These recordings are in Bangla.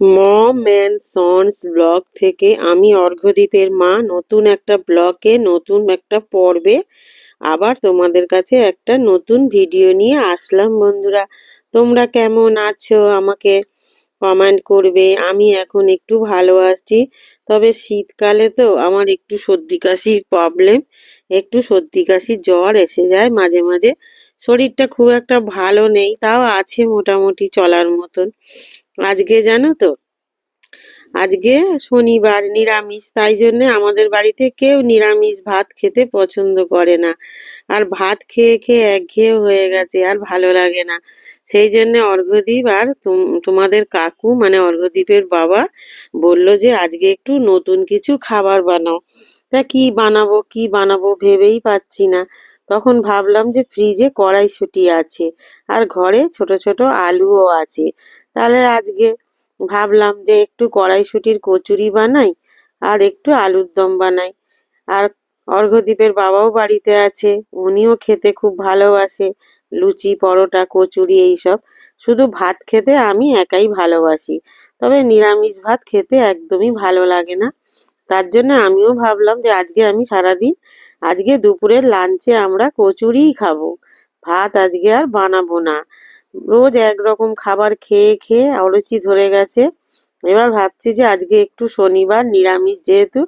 মম অ্যান্ড সন্স ব্লগ থেকে আমি অর্ঘ্যদ্বীপের মা। নতুন একটা ব্লগে, নতুন একটা পর্বে আবার তোমাদের কাছে একটা নতুন ভিডিও নিয়ে আসলাম বন্ধুরা। তোমরা কেমন আছো? আমাকে কমেন্ট করবে। আমি এখন একটু ভালো আছি। তবে শীতকালে তো আমার একটু সর্দি কাশির প্রবলেম একটু সর্দি কাশি জ্বর এসে যায় মাঝে মাঝে। শরীরটা খুব একটা ভালো নেই, তাও আছে মোটামুটি চলার মতন। আজকে জানো তো? আজকে শনিবার, নিরামিষ, তাই জন্য আমাদের বাড়িতে কেউ নিরামিষ ভাত খেতে পছন্দ করে না। আর ভাত খেয়ে খেয়ে একঘেয়ে হয়ে গেছে, আর ভালো লাগে না। সেই জন্য অর্ঘ্যদ্বীপ আর তোমাদের কাকু মানে অর্ঘ্যদ্বীপের বাবা, বলল যে আজকে একটু নতুন কিছু খাবার বানাও। তা কি বানাবো কি বানাবো ভেবেই পাচ্ছি না। তখন ভাবলাম যে ফ্রিজে কড়াইশুটি আছে আর ঘরে ছোট ছোট আলুও আছে। তাহলে আজকে ভাবলাম যে একটু কড়াইশুটির কচুরি বানাই আর একটু আলুর দম বানাই। আর অর্ঘ্যদ্বীপের বাবাও বাড়িতে আছে, উনিও খেতে খুব ভালোবাসে, লুচি, পরোটা, কচুরি এইসব। শুধু ভাত খেতে আমি একাই ভালোবাসি, তবে নিরামিষ ভাত খেতে একদমই ভালো লাগে না। তার জন্য আমিও ভাবলাম যে আজকে আমি সারাদিন আজকে দুপুরের লাঞ্চে আমরা কচুরিই খাব। ভাত আজকে আর বানাবো না। রোজ একরকম খাবার খেয়ে খেয়ে অরুচি ধরে গেছে। এবার ভাবছি যে আজকে একটু শনিবার নিরামিষ যেহেতু,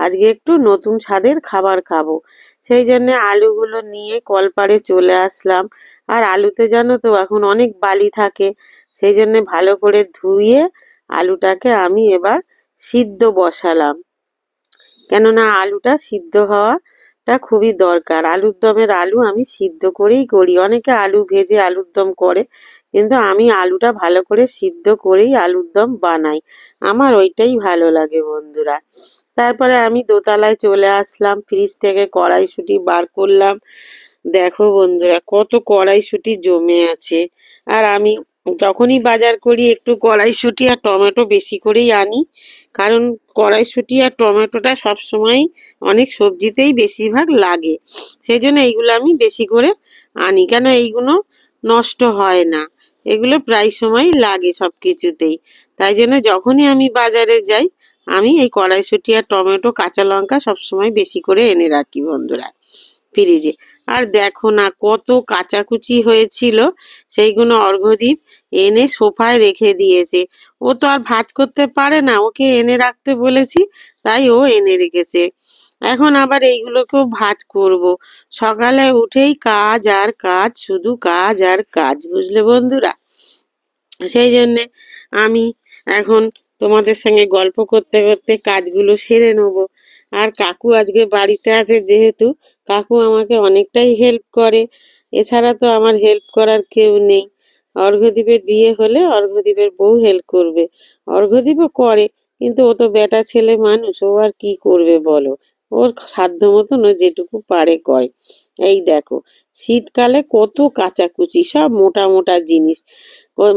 আজকে একটু নতুন স্বাদের খাবার খাব। সেই জন্য আলুগুলো নিয়ে কলপাড়ে চলে আসলাম। আর আলুতে জানো তো এখন অনেক বালি থাকে। সেই জন্য ভালো করে ধুয়ে আলুটাকে আমি এবার সিদ্ধ বসালাম। কেননা আলুটা সিদ্ধ হওয়া টা খুবই দরকার। আলুর দমের আলু আমি সিদ্ধ করেই করি। অনেকে আলু ভেজে আলুর দম করে, কিন্তু আমি আলুটা ভালো করে সিদ্ধ করেই আলুর দম বানাই। আমার ওইটাই ভালো লাগে বন্ধুরা। তারপরে আমি দোতলায় চলে আসলাম, ফ্রিজ থেকে কড়াইশুটি বার করলাম। দেখো বন্ধুরা, কত কড়াইশুটি জমে আছে। আর আমি যখনই বাজার করি একটু কড়াইশুটি আর টমেটো বেশি করেই আনি। কারণ কড়াইশুটি আর টমেটোটা সব সবসময় অনেক সবজিতেই বেশিরভাগ লাগে। সেই জন্য এইগুলো আমি বেশি করে আনি। কেন এইগুলো নষ্ট হয় না। এগুলো প্রায় সময় লাগে সব কিছুতেই তাই জন্য যখনই আমি বাজারে যাই, আমি এই কড়াইশুটি আর টমেটো, কাঁচা লঙ্কা সবসময় বেশি করে এনে রাখি বন্ধুরা ফ্রিজে। আর দেখো না কত কাচাকুচি হয়েছিল। সেইগুলো অর্ঘ্যদ্বীপ এনে সোফায় রেখে দিয়েছে। ও তো আর ভাজ করতে পারে না, ওকে এনে রাখতে বলেছি, তাই ও এনে রেখেছে। এখন আবার এইগুলোকেও ভাজ করব। সকালে উঠেই কাজ আর কাজ, শুধু কাজ আর কাজ, বুঝলে বন্ধুরা? সেই জন্যে আমি এখন তোমাদের সঙ্গে গল্প করতে করতে কাজগুলো সেরে নেব। আর কাকু আজকে বাড়িতে আছে যেহেতু, কাকু আমাকে অনেকটাই হেল্প করে। এছাড়া তো আমার হেল্প করার কেউ নেই। অর্ঘ্যদ্বীপের বিয়ে হলে অর্ঘ্যদ্বীপের বউ হেল্প করবে। অর্ঘ্যদ্বীপও করে, কিন্তু ও তো বেটা ছেলে মানুষ, ও আর কি করবে বলো? ওর সাধ্য মতন ও যেটুকু পারে করে। এই দেখো, শীতকালে কত কাচাকুচি, সব মোটা মোটা জিনিস।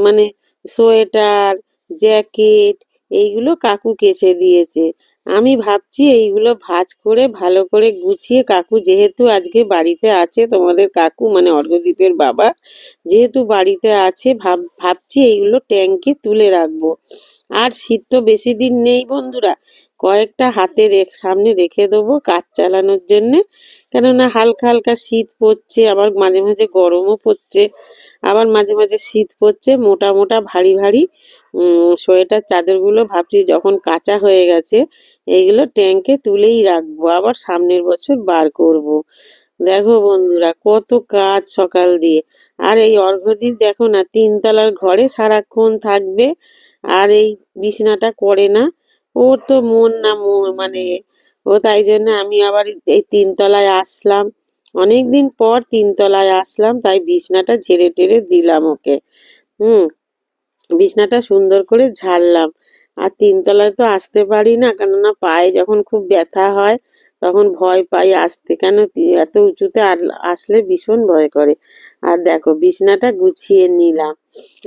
মানে সোয়েটার, জ্যাকেট, এইগুলো কাকু কেচে দিয়েছে। আমি ভাবছি এইগুলো ভাজ করে, ভালো করে গুছিয়ে, কাকু যেহেতু আজকে বাড়িতে আছে, তোমাদের কাকু মানে অর্ঘদ্বীপের বাবা, যেহেতু বাড়িতে আছে, ভাব, ভাবছি এইগুলো ট্যাঙ্কে তুলে রাখব। আর শীত তো বেশি দিন নেই বন্ধুরা, কয়েকটা হাতে সামনে রেখে দেবো কাজ চালানোর জন্যে, কেননা হালকা হালকা শীত পড়ছে, আবার মাঝে মাঝে গরমও পড়ছে, আবার মাঝে মাঝে শীত পড়ছে, মোটা মোটা ভারী ভারী সোয়েটার চাদরগুলো ভাবছি যখন কাঁচা হয়ে গেছে এইগুলো ট্যাঙ্কে তুলেই রাখব। আবার সামনের বছর বার করব। দেখো বন্ধুরা, কত কাজ সকাল দিয়ে। আর এই অর্ঘ্যদ্বীপ দেখো না, তিনতলার ঘরে সারাক্ষণ থাকবে, আর এই বিছনাটা করে না। ওর তো মন না মানে ও তাই জন্য আমি আবার এই তিনতলায় আসলাম। অনেক দিন পর তিনতলায় আসলাম, তাই বিছনাটা ঝেড়ে টেরে দিলাম ওকে। হুম বিছনাটা সুন্দর করে ঝাড়লাম। আর তিনতলায় তো আসতে পারি না কেননা পায়ে যখন খুব ব্যথা হয় তখন ভয় পাই আসতে। কেন এত উঁচুতে আসলে ভীষণ ভয় করে। আর দেখো বিছনাটা গুছিয়ে নিলাম।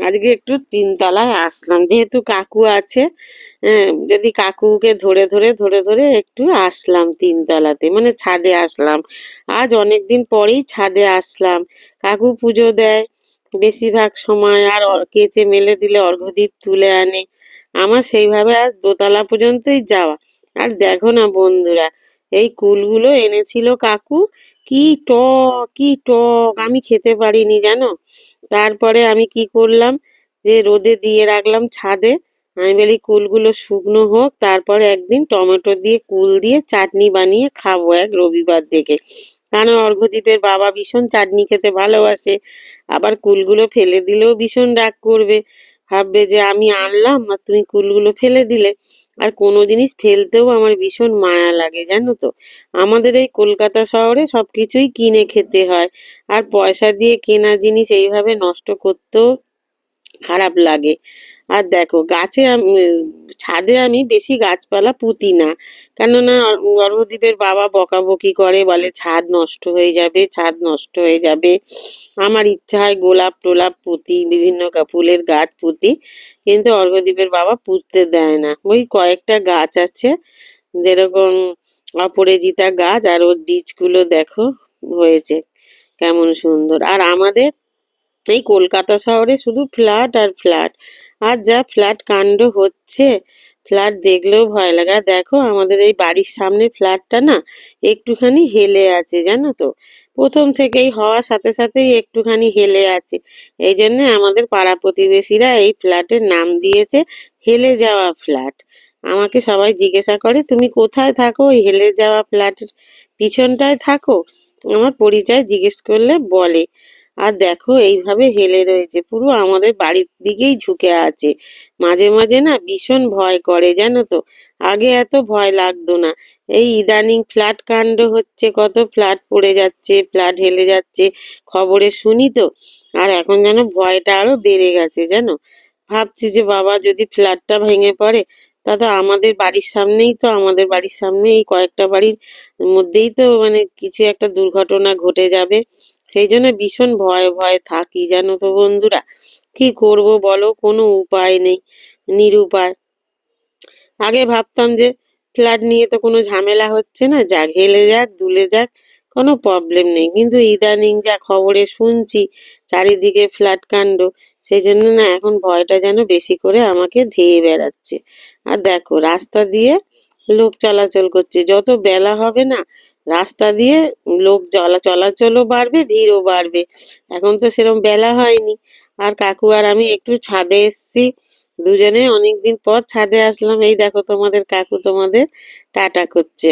আজকে একটু তিনতলায় আসলাম। যেহেতু কাকু আছে হ্যাঁ, যদি কাকুকে ধরে ধরে ধরে ধরে একটু আসলাম তিনতলাতে। মানে ছাদে আসলাম। আজ অনেক দিন পরেই ছাদে আসলাম। কাকু পুজো দেয় বেশিরভাগ সময় আর কেচে মেলে দিলে অর্ঘদ্বীপ তুলে আনে। আমার সেইভাবে আর দোতলা পর্যন্তই যাওয়া। আর দেখো না বন্ধুরা, এই কুলগুলো এনেছিল কাকু। কি টক কি টক, আমি খেতে পারিনি জানো? তারপরে আমি কি করলাম, যে রোদে দিয়ে রাখলাম ছাদে। আমি বলি, কুলগুলো শুকনো হোক, তারপরে একদিন টমেটো দিয়ে, কুল দিয়ে চাটনি বানিয়ে খাব এক রবিবার দেখে। কারণ অর্ঘ্যদীপের বাবা ভীষণ চাটনি খেতে ভালোবাসে। আবার কুলগুলো ফেলে দিলেও ভীষণ রাগ করবে। ভাববে যে আমি আনলাম আর তুমি কুলগুলো ফেলে দিলে। আর কোনো জিনিস ফেলতেও আমার ভীষণ মায়া লাগে, জানো তো? আমাদের এই কলকাতা শহরে সব কিছুই কিনে খেতে হয়। আর পয়সা দিয়ে কেনা জিনিস এইভাবে নষ্ট করতেও খারাপ লাগে। আর দেখো, গাছে ছাদে আমি বেশি গাছপালা পুঁতি না। কেননা গর্ভদ্বীপের বাবা বকাবকি করে, বলে ছাদ নষ্ট হয়ে যাবে, ছাদ নষ্ট হয়ে যাবে। আমার ইচ্ছা হয় গোলাপ টোলাপ পুঁতি, বিভিন্ন ফুলের গাছ পুঁতি, কিন্তু অর্ঘদ্বীপের বাবা পুঁততে দেয় না। ওই কয়েকটা গাছ আছে, যেরকম অপরাজিতা গাছ আর ওর বীজগুলো দেখো, হয়েছে। কেমন সুন্দর। আর আমাদের এই কলকাতা শহরে শুধু ফ্ল্যাট আর ফ্ল্যাট। আর যা ফ্ল্যাট কাণ্ড হচ্ছে, ফ্ল্যাট দেখলেও ভয় লাগে। দেখো, আমাদের এই বাড়ির সামনে ফ্ল্যাটটা না একটুখানি হেলে আছে, জানো তো? প্রথম থেকেই হওয়ার সাথে সাথেই একটুখানি হেলে আছে। এই জন্যে আমাদের পাড়া প্রতিবেশীরা এই ফ্ল্যাটের নাম দিয়েছে, হেলে যাওয়া ফ্ল্যাট। আমাকে সবাই জিজ্ঞাসা করে, তুমি কোথায় থাকো? ওই হেলে যাওয়া ফ্ল্যাটের পিছনটায় থাকো? আমার পরিচয় জিজ্ঞেস করলে বলে আর দেখো এইভাবে হেলে রয়েছে, পুরো আমাদের বাড়ির দিকেই ঝুঁকে আছে। মাঝে মাঝে না ভীষণ ভয় করে, জানো তো? আগে এত ভয় লাগতো না। এই ইদানিং ফ্ল্যাট কাণ্ড হচ্ছে, কত ফ্ল্যাট পড়ে যাচ্ছে, ফ্ল্যাট হেলে যাচ্ছে, খবরে শুনি তো? আর এখন যেন ভয়টা আরও বেড়ে গেছে, জানো? ভাবছি যে বাবা যদি ফ্ল্যাটটা ভেঙে পড়ে, তা তো আমাদের বাড়ির সামনেই তো, আমাদের বাড়ির সামনে এই কয়েকটা বাড়ির মধ্যেই তো মানে কিছু একটা দুর্ঘটনা ঘটে যাবে। সেই জন্য ভীষণ ভয়ে ভয়ে থাকি, জানো তো বন্ধুরা। কি করব বলো? কোনো উপায় নেই, নিরুপায়। আগে ভাবতাম যে ফ্ল্যাট নিয়ে তো কোনো ঝামেলা হচ্ছে না যাক হেলে যাক, দুলে যাক, কোনো প্রবলেম নেই। কিন্তু ইদানিং যা খবরে শুনছি, চারিদিকে ফ্ল্যাট কাণ্ড, সেই জন্য না এখন ভয়টা যেন বেশি করে আমাকে ধেয়ে বেড়াচ্ছে। আর দেখো, রাস্তা দিয়ে লোক চলাচল করছে। যত বেলা হবে না, রাস্তা দিয়ে লোক চলা, চলাচলও বাড়বে, ভিড়ও বাড়বে। এখন তো সেরকম বেলা হয়নি। আর কাকু আর আমি একটু ছাদে এসছি। দুজনে অনেকদিন পর ছাদে আসলাম। এই দেখো তোমাদের, কাকু তোমাদের টাটা করছে।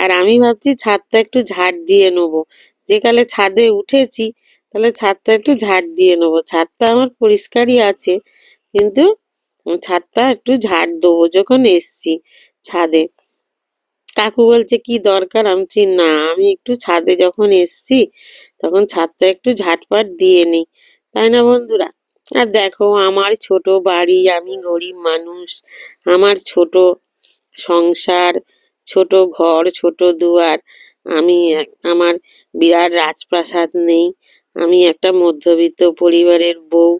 আর আমি ভাবছি ছাদটা একটু ঝাড় দিয়ে নেব। যেকালে ছাদে উঠেছি, তাহলে ছাদটা একটু ঝাড় দিয়ে নেব। ছাদটা আমার পরিষ্কারই আছে, কিন্তু ছাদটা একটু ঝাড় দেবো যখন এসছি। ছাদে। কাকু বলছে, কি দরকার? আমি না, আমি একটু ছাদে যখন এসছি, তখন ছাদটা একটু ঝাটপাট দিয়ে নিই। তাই না বন্ধুরা? আর দেখো, আমার ছোট বাড়ি, আমি গরিব মানুষ। আমার ছোট সংসার, ছোট ঘর, ছোট দুয়ার। আমি আমার বিরাট রাজপ্রাসাদ নেই। আমি একটা মধ্যবিত্ত পরিবারের বউ।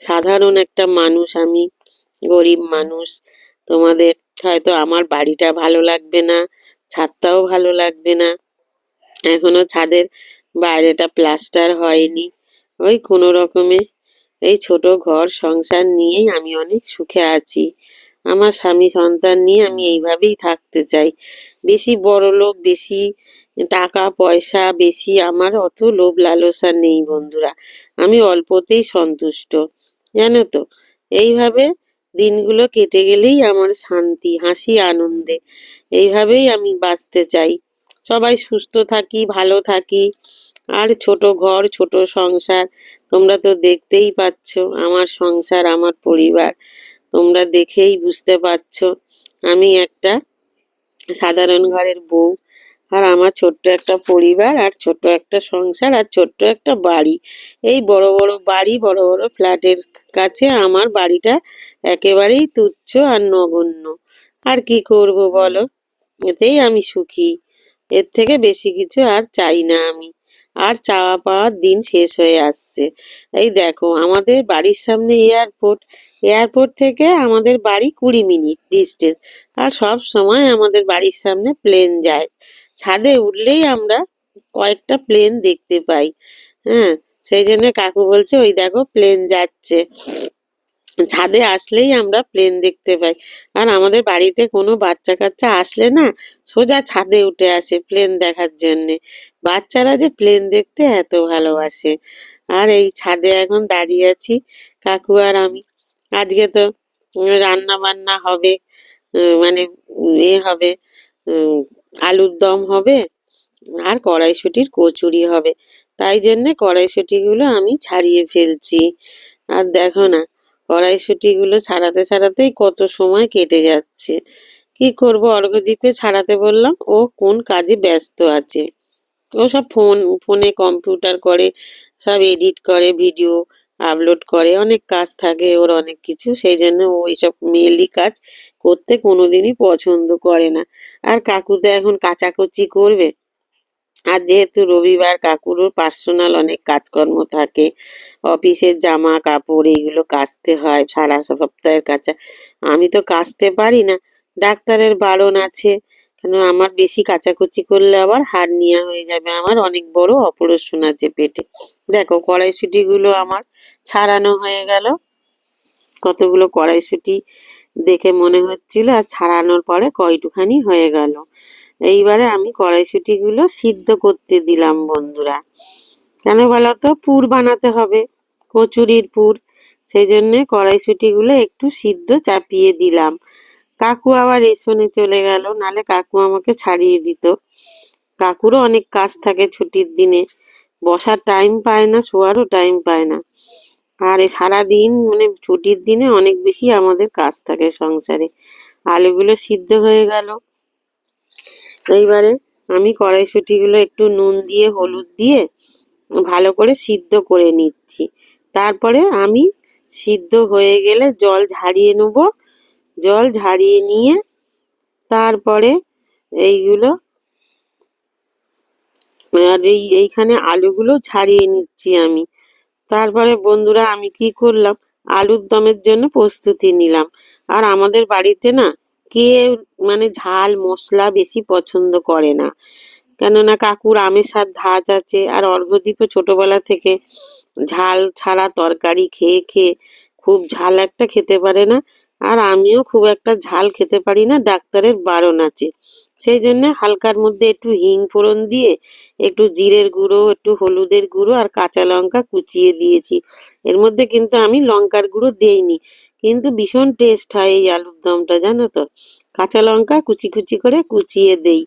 সাধারণ একটা মানুষ, আমি গরিব মানুষ। তোমাদের হয়তো আমার বাড়িটা ভালো লাগবে না, ছাদটাও ভালো লাগবে না। এখনও ছাদের বাইরেটা প্লাস্টার হয়নি। ওই কোনো রকমে এই ছোট ঘর সংসার নিয়েই আমি অনেক সুখে আছি। আমার স্বামী সন্তান নিয়ে আমি এইভাবেই থাকতে চাই। বেশি বড় লোক, বেশি টাকা, পয়সা, বেশি আমার অত লোভ লালসা নেই বন্ধুরা। আমি অল্পতেই সন্তুষ্ট। জানো তো, এইভাবে দিনগুলো কেটে গেলেই আমার শান্তি, হাসি, আনন্দে। এইভাবেই আমি বাঁচতে চাই। সবাই সুস্থ থাকি, ভালো থাকি। আর ছোট ঘর, ছোট সংসার, তোমরা তো দেখতেই পাচ্ছ, আমার সংসার, আমার পরিবার। তোমরা দেখেই বুঝতে পারছ, আমি একটা সাধারণ ঘরের বউ। আর আমার ছোট্ট একটা পরিবার, আর ছোট্ট একটা সংসার, আর ছোট্ট একটা বাড়ি। এই বড় বড় বাড়ি, বড় বড় ফ্ল্যাটের কাছে আমার বাড়িটা একেবারেই তুচ্ছ আর নগণ্য। আর কি করব বলো? এতেই আমি সুখী। এর থেকে বেশি কিছু আর চাই না আমি। আর চাওয়া পাওয়ার দিন শেষ হয়ে আসছে। এই দেখো, আমাদের বাড়ির সামনে এয়ারপোর্ট। এয়ারপোর্ট থেকে আমাদের বাড়ি কুড়ি মিনিট ডিস্টেন্স। আর সব সময় আমাদের বাড়ির সামনে প্লেন যায়। ছাদে উঠলেই আমরা কয়েকটা প্লেন দেখতে পাই। হ্যাঁ সেই জন্য কাকু বলছে, ওই দেখো প্লেন যাচ্ছে। ছাদে আসলেই আমরা প্লেন দেখতে পাই। আর আমাদের বাড়িতে কোনো বাচ্চা কাচ্চা আসলে না, সোজা ছাদে উঠে আসে প্লেন দেখার জন্যে। বাচ্চারা যে প্লেন দেখতে এত ভালোবাসে। আর এই ছাদে এখন দাঁড়িয়ে আছি কাকু আর আমি। আজকে তো রান্না বান্না হবে মানে এ হবে আলুর দম হবে আর কড়াইশুটির কচুরি হবে। তাই জন্যে কড়াইশুটিগুলো আমি ছাড়িয়ে ফেলছি। আর দেখো না, কড়াইশুটিগুলো ছাড়াতে ছাড়াতেই কত সময় কেটে যাচ্ছে। কি করব অর্ঘদ্বীপে ছাড়াতে বললাম, ও কোন কাজে ব্যস্ত আছে। ও সব ফোন, ফোনে কম্পিউটার করে, সব এডিট করে, ভিডিও আপলোড করে, অনেক কাজ থাকে, ওর অনেক কিছু। সেই জন্য ও এইসব মেয়েলি কাজ করতে কোনোদিনই পছন্দ করে না। আর কাকু তো এখন কাচাকুচি করবে। আর যেহেতু রবিবার কাকুরও পার্সোনাল অনেক কাজকর্ম থাকে, অফিসের জামা কাপড় এইগুলো কাচতে হয়, সারা সপ্তাহের কাচা। আমি তো কাচতে পারি না, ডাক্তারের বারণ আছে। কেন আমার বেশি কাচাকুচি করলে আবার হার্নিয়া হয়ে যাবে, আমার অনেক বড় অপারেশন আছে পেটে। দেখো কড়াইশুটিগুলো আমার ছাড়ানো হয়ে গেল। কতগুলো কড়াইশুটি দেখে মনে হচ্ছিল আর ছাড়ানোর পরে কয়টুখানি হয়ে গেল। এইবারে আমি কড়াইশুটিগুলো সিদ্ধ করতে দিলাম বন্ধুরা। কেন বলো তো পুর বানাতে হবে, কচুরির পুর। সেই জন্যে কড়াইশুটিগুলো একটু সিদ্ধ চাপিয়ে দিলাম। কাকু আবার রেশনে চলে গেল, নালে কাকু আমাকে ছাড়িয়ে দিত। কাকুরও অনেক কাজ থাকে ছুটির দিনে। বসার টাইম পায় না, শোয়ারও টাইম পায় না। আর এই সারাদিন মানে ছুটির দিনে অনেক বেশি আমাদের কাজ থাকে সংসারে। আলুগুলো সিদ্ধ হয়ে গেল। এইবারে আমি কড়াইশুটিগুলো একটু নুন দিয়ে, হলুদ দিয়ে ভালো করে সিদ্ধ করে নিচ্ছি। তারপরে আমি সিদ্ধ হয়ে গেলে জল ঝারিয়ে নেব। জল ঝারিয়ে নিয়ে তারপরে এইগুলো, আর এই, এইখানে আলুগুলো ছাড়িয়ে নিচ্ছি আমি। তারপরে বন্ধুরা আমি কি করলাম? আলুর দমের জন্য প্রস্তুতি নিলাম। আর আমাদের বাড়িতে না কেউ মানে ঝাল, মশলা বেশি পছন্দ করে না। কেননা কাকুর আমেশার ধাঁচ আছে আর অর্ঘদ্বীপও ছোটবেলা থেকে ঝাল ছাড়া তরকারি খেয়ে খেয়ে খুব ঝাল একটা খেতে পারে না। আর আমিও খুব একটা ঝাল খেতে পারি না, ডাক্তারের বারণ আছে। সেই জন্য হালকার মধ্যে একটু হিং ফোড়ন দিয়ে, একটু জিরের গুঁড়ো, একটু হলুদের গুঁড়ো আর কাঁচা লঙ্কা কুচিয়ে দিয়েছি। এর মধ্যে কিন্তু আমি লঙ্কার গুঁড়ো দেইনি, কিন্তু ভীষণ টেস্ট হয় এই আলুর দমটা, জানো তো? কাঁচা লঙ্কা কুচি কুচি করে কুচিয়ে দেই,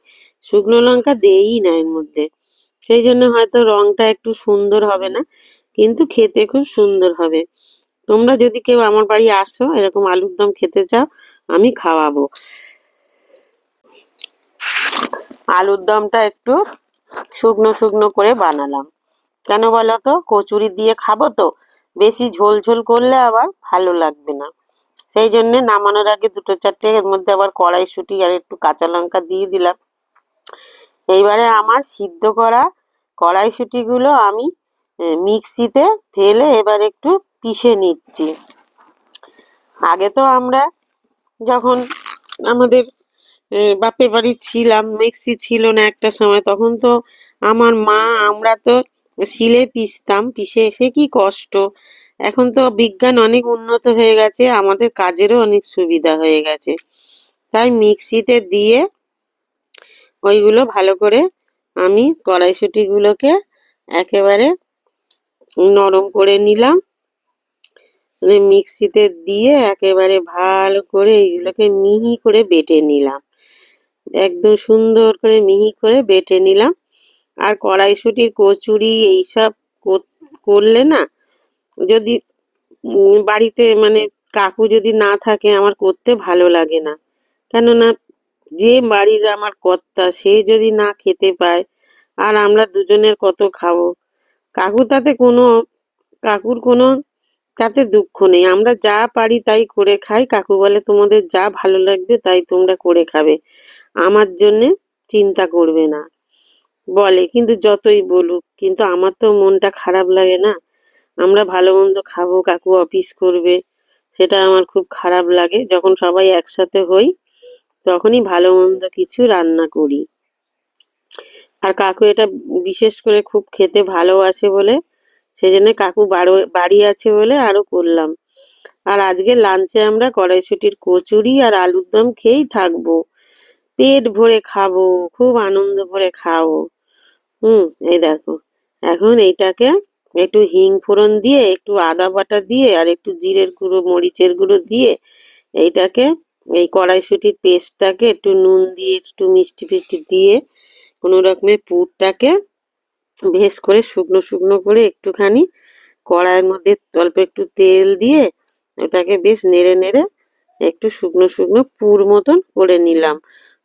শুকনো লঙ্কা দেই না এর মধ্যে। সেই জন্য হয়তো রংটা একটু সুন্দর হবে না, কিন্তু খেতে খুব সুন্দর হবে। তোমরা যদি কেউ আমার বাড়ি আসো, এরকম আলুর দম খেতে চাও, আমি খাওয়াবো। আলুর দমটা একটু শুকনো শুকনো করে বানালাম। কেন বলো তো কচুরি দিয়ে খাব তো। বেশি ঝোল ঝোল করলে আবার ভালো লাগবে না। সেই জন্যে নামানোর আগে দুটো চারটে এর মধ্যে আবার কড়াইশুঁটি আর একটু কাঁচা লঙ্কা দিয়ে দিলাম। এইবারে আমার সিদ্ধ করা কড়াইশুঁটিগুলো আমি মিক্সিতে ফেলে এবার একটু পিষে নিচ্ছি। আগে তো আমরা যখন আমাদের বাপের বাড়ি ছিলাম, মিক্সি ছিল না একটা সময়, তখন তো আমার মা, আমরা তো শিলে পিসতাম পিষে এসে কি কষ্ট? এখন তো বিজ্ঞান অনেক উন্নত হয়ে গেছে, আমাদের কাজেরও অনেক সুবিধা হয়ে গেছে। তাই মিক্সিতে দিয়ে ওইগুলো ভালো করে আমি কড়াইশুটিগুলোকে একেবারে নরম করে নিলাম। মিক্সিতে দিয়ে একেবারে ভালো করে এইগুলোকে মিহি করে বেটে নিলাম। একদম সুন্দর করে মিহি করে বেটে নিলাম। আর কড়াইশুটির কচুরি এইসব করলে না, যদি বাড়িতে মানে কাকু যদি না থাকে আমার করতে ভালো লাগে না। কেননা যে বাড়ির আমার কর্তা, সে যদি না খেতে পায় আর আমরা দুজনের কত খাব? কাকু তাতে কোনো, কাকুর কোনো তাতে দুঃখ নেই। আমরা যা পারি তাই করে খাই। কাকু বলে, তোমাদের যা ভালো লাগবে তাই তোমরা করে খাবে। আমার জন্যে চিন্তা করবে না। বলে, কিন্তু যতই বলুক, কিন্তু আমার তো মনটা খারাপ লাগে না। আমরা ভালো মন্দ খাব, কাকু অফিস করবে। সেটা আমার খুব খারাপ লাগে। যখন সবাই একসাথে হই, তখনই ভালো মন্দ কিছু রান্না করি। আর কাকু এটা বিশেষ করে খুব খেতে ভালোবাসে বলে। সেই জন্য কাকু বাড়ি আছে বলে আরও করলাম। আর আজকে লাঞ্চে আমরা কড়াইশুটির কচুরি আর আলুর দম খেয়েই থাকব। পেট ভরে খাব, খুব আনন্দ করে খাব। হুম, এই দেখো। এখন এইটাকে একটু হিং ফোড়ন দিয়ে, একটু আদা বাটা দিয়ে, আর একটু জিরের গুঁড়ো, মরিচের গুঁড়ো দিয়ে এইটাকে এই কড়াইশুটির পেস্টটাকে একটু নুন দিয়ে, একটু মিষ্টি ফিষ্টি দিয়ে কোনো রকমের পুরটাকে ভেস করে শুকনো শুকনো করে একটুখানি কড়াইয়ের মধ্যে অল্প একটু তেল দিয়ে ওটাকে বেশ নেড়ে নেড়ে একটু শুকনো শুকনো পুর মতন করে নিলাম।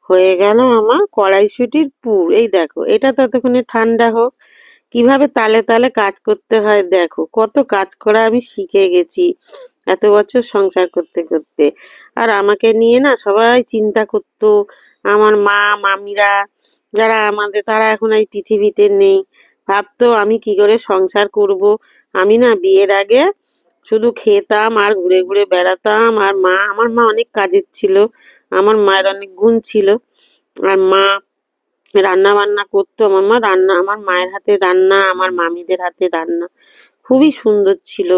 হয়ে গেল আমার কড়াইশুটির পুর। এই দেখো, এটা ততক্ষণে ঠান্ডা হোক। কীভাবে তালে তালে কাজ করতে হয় দেখো, কত কাজ করা আমি শিখে গেছি এত বছর সংসার করতে করতে। আর আমাকে নিয়ে না সবাই চিন্তা করতো, আমার মা, মামিরা, যারা আমাদের, তারা এখন এই পৃথিবীতে নেই। ভাবতো আমি কি করে সংসার করব? আমি না বিয়ের আগে শুধু খেতাম আর ঘুরে ঘুরে বেড়াতাম। আর মা, আমার মা অনেক কাজের ছিল। আমার মায়ের অনেক গুণ ছিল। আর মা রান্না বান্না করতো। আমার মা রান্না, আমার মায়ের হাতে রান্না, আমার মামিদের হাতে রান্না। খুবই সুন্দর ছিল।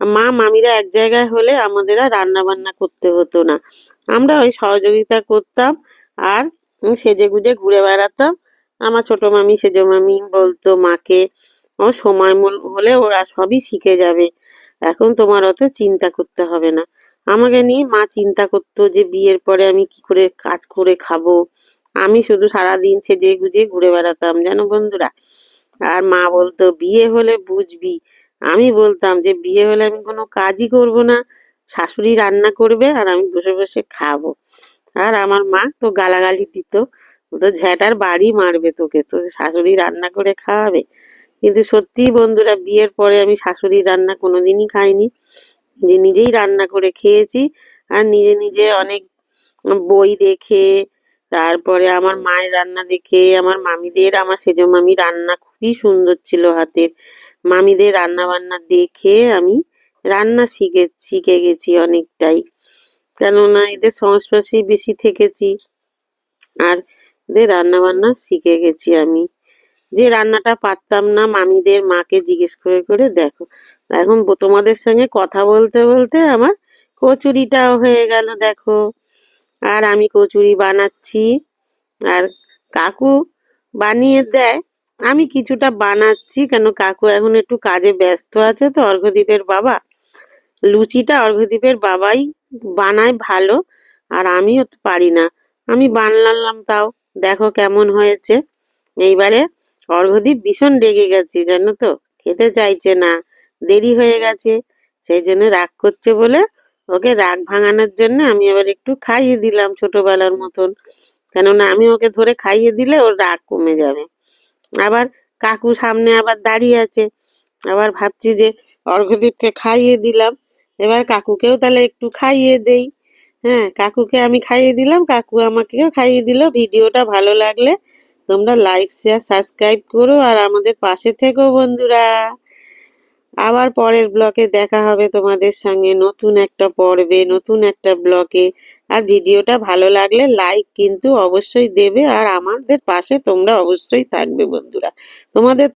মা, মামিরা এক জায়গায় হলে আমাদের আর রান্না বান্না করতে হতো না। আমরা ওই সহযোগিতা করতাম আর সেজে গুজে ঘুরে বেড়াতাম। আমার ছোট মামি, সেজ মামি বলতো মাকে, ও সময় হলে ওরা সবই শিখে যাবে। এখন তোমার অত চিন্তা করতে হবে না। আমাকে নিয়ে মা চিন্তা করতো যে বিয়ের পরে আমি কি করে কাজ করে খাব। আমি শুধু সারাদিন সেজে গুজে ঘুরে বেড়াতাম জানো বন্ধুরা। আর মা বলতো বিয়ে হলে বুঝবি। আমি বলতাম যে বিয়ে হলে আমি কোনো কাজই করব না। শাশুড়ি রান্না করবে আর আমি বসে বসে খাব। আর আমার মা তো গালাগালি দিত। তো ঝ্যাটার বাড়ি মারবে তোকে। তো শাশুড়ি রান্না করে খাওয়াবে। কিন্তু সত্যি বন্ধুরা, বিয়ের পরে আমি শাশুড়ির রান্না কোনোদিনই খাইনি। নিজে নিজেই রান্না করে খেয়েছি আর নিজে নিজে অনেক বই দেখে, তারপরে আমার মায়ের রান্না দেখে, আমার মামিদের, আমার সেজো মামি রান্না খুবই সুন্দর ছিল হাতের। মামিদের রান্না বান্না দেখে আমি রান্না শিখে শিখে গেছি অনেকটাই। কেননা এদের সংস্পর্শে বেশি থেকেছি আর এদের রান্না বান্না শিখে গেছি আমি। যে রান্নাটা পারতাম না, মামিদের মাকে জিজ্ঞেস করে করে দেখো। এখন তোমাদের সঙ্গে কথা বলতে বলতে আমার কচুরিটাও হয়ে গেল, দেখো। আর আমি কচুরি বানাচ্ছি। আর কাকু বানিয়ে দেয়। আমি কিছুটা বানাচ্ছি, কেন কাকু এখন একটু কাজে ব্যস্ত আছে তো অর্ঘ্যদীপের বাবা। লুচিটা অর্ঘ্যদীপের বাবাই বানায় ভালো, আর আমিও পারি না। আমি বানালাম তাও, দেখো কেমন হয়েছে। এইবারে অর্ঘ্যদীপ ভীষণ রেগে গেছে, জানো তো? খেতে চাইছে না, দেরি হয়ে গেছে। সেই জন্য রাগ করছে বলে ওকে রাগ ভাঙানোর জন্য আমি আবার একটু খাইয়ে দিলাম ছোটবেলার মতন। কেননা আমি ওকে ধরে খাইয়ে দিলে ওর রাগ কমে যাবে। আবার কাকু সামনে আবার দাঁড়িয়ে আছে। আবার ভাবছি যে অর্ঘদীপকে খাইয়ে দিলাম। এবার কাকুকেও তাহলে একটু খাইয়ে দেই। হ্যাঁ কাকুকে আমি খাইয়ে দিলাম, কাকু আমাকেও খাইয়ে দিল। ভিডিওটা ভালো লাগলে তোমরা লাইক শেয়ার সাবস্ক্রাইব করো আর আমাদের পাশে থেকো বন্ধুরা। আবার পরের ব্লকে দেখা হবে তোমাদের সঙ্গে নতুন একটা পর্বে, নতুন একটা ব্লকে। আর ভিডিওটা ভালো লাগলে লাইক কিন্তু অবশ্যই দেবে আর আমাদের পাশে তোমরা অবশ্যই থাকবে বন্ধুরা। তোমাদের